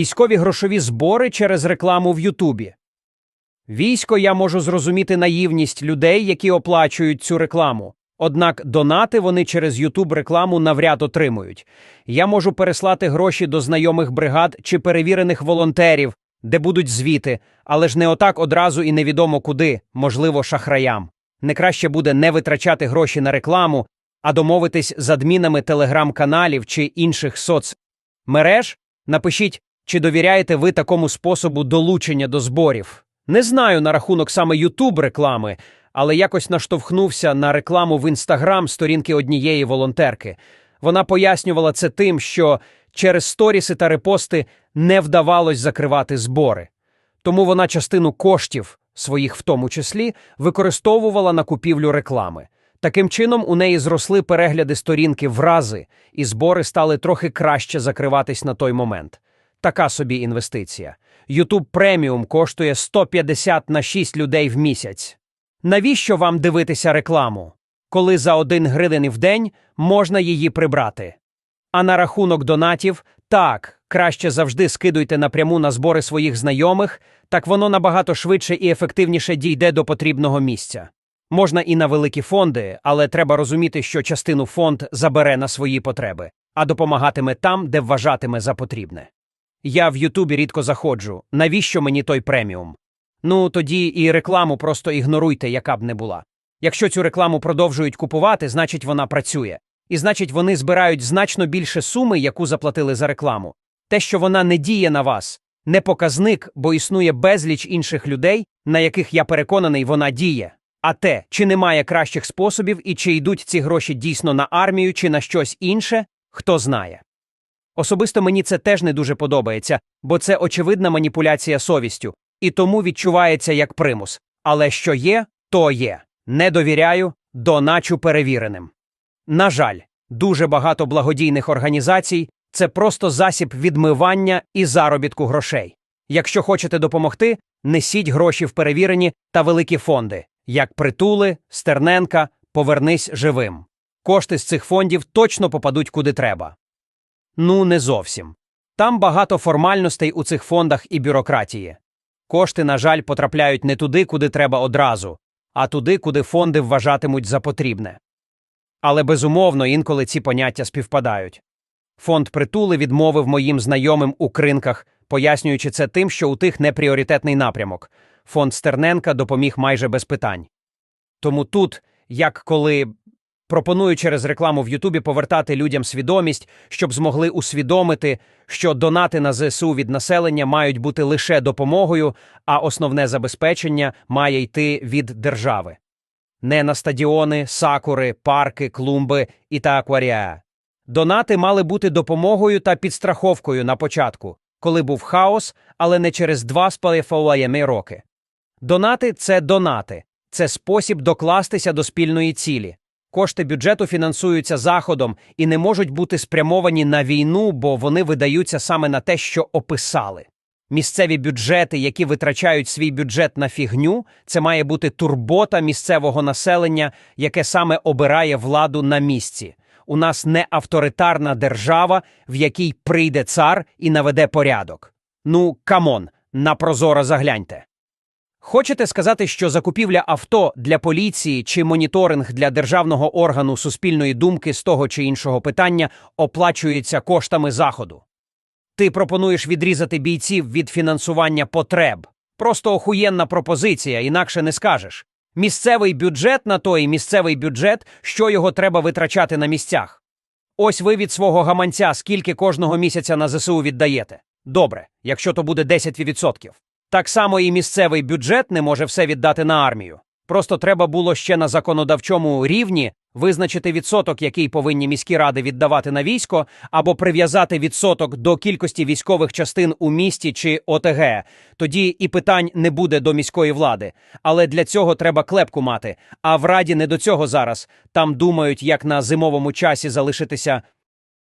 Військові грошові збори через рекламу в Ютубі. Військо я можу зрозуміти наївність людей, які оплачують цю рекламу. Однак донати вони через Ютуб рекламу навряд отримують. Я можу переслати гроші до знайомих бригад чи перевірених волонтерів, де будуть звіти, але ж не отак одразу і невідомо куди, можливо, шахраям. Не краще буде не витрачати гроші на рекламу, а домовитись з адмінами телеграм-каналів чи інших соцмереж. Напишіть, чи довіряєте ви такому способу долучення до зборів. Не знаю на рахунок саме Ютуб реклами, але якось наштовхнувся на рекламу в інстаграм сторінки однієї волонтерки. Вона пояснювала це тим, що через сторіси та репости не вдавалось закривати збори. Тому вона частину коштів, своїх в тому числі, використовувала на купівлю реклами. Таким чином, у неї зросли перегляди сторінки в рази, і збори стали трохи краще закриватись на той момент. Така собі інвестиція. YouTube преміум коштує 150 на 6 людей в місяць. Навіщо вам дивитися рекламу, коли за один гривень в день можна її прибрати? А на рахунок донатів, так, краще завжди скидуйте напряму на збори своїх знайомих, так воно набагато швидше і ефективніше дійде до потрібного місця. Можна і на великі фонди, але треба розуміти, що частину фонд забере на свої потреби, а допомагатиме там, де вважатиме за потрібне. Я в Ютубі рідко заходжу. Навіщо мені той преміум? Ну, тоді і рекламу просто ігноруйте, яка б не була. Якщо цю рекламу продовжують купувати, значить вона працює. І значить, вони збирають значно більше суми, яку заплатили за рекламу. Те, що вона не діє на вас, не показник, бо існує безліч інших людей, на яких я переконаний, вона діє. А те, чи немає кращих способів і чи йдуть ці гроші дійсно на армію чи на щось інше, хто знає. Особисто мені це теж не дуже подобається, бо це очевидна маніпуляція совістю, і тому відчувається як примус. Але що є, то є. Не довіряю, доначу перевіреним. На жаль, дуже багато благодійних організацій це просто засіб відмивання і заробітку грошей. Якщо хочете допомогти, несіть гроші в перевірені та великі фонди, як притули, Стерненка, повернись живим. Кошти з цих фондів точно попадуть куди треба. Ну, не зовсім. Там багато формальностей у цих фондах і бюрократії. Кошти, на жаль, потрапляють не туди, куди треба одразу, а туди, куди фонди вважатимуть за потрібне. Але безумовно інколи ці поняття співпадають. Фонд притули відмовив моїм знайомим у кринках, пояснюючи це тим, що у тих не пріоритетний напрямок. Фонд Стерненка допоміг майже без питань. Тому тут, як коли пропоную через рекламу в Ютубі повертати людям свідомість, щоб змогли усвідомити, що донати на ЗСУ від населення мають бути лише допомогою, а основне забезпечення має йти від держави. Не на стадіони, сакури, парки, клумби і та акваріа. Донати мали бути допомогою та підстраховкою на початку, коли був хаос, але не через два половиною роки. Донати це донати, це спосіб докластися до спільної цілі. Кошти бюджету фінансуються заходом і не можуть бути спрямовані на війну, бо вони видаються саме на те, що описали. Місцеві бюджети, які витрачають свій бюджет на фігню, це має бути турбота місцевого населення, яке саме обирає владу на місці. У нас не авторитарна держава, в якій прийде цар і наведе порядок. Ну, камон, на прозоро загляньте. Хочете сказати, що закупівля авто для поліції чи моніторинг для державного органу суспільної думки з того чи іншого питання оплачується коштами заходу? Ти пропонуєш відрізати бійців від фінансування потреб. Просто охуєнна пропозиція, інакше не скажеш. Місцевий бюджет на той місцевий бюджет, що його треба витрачати на місцях. Ось ви від свого гаманця скільки кожного місяця на ЗСУ віддаєте. Добре, якщо то буде 10%. Так само і місцевий бюджет не може все віддати на армію. Просто треба було ще на законодавчому рівні визначити відсоток, який повинні міські ради віддавати на військо, або прив'язати відсоток до кількості військових частин у місті чи ОТГ. Тоді і питань не буде до міської влади. Але для цього треба клепку мати. А в раді не до цього зараз. Там думають, як на зимовому часі залишитися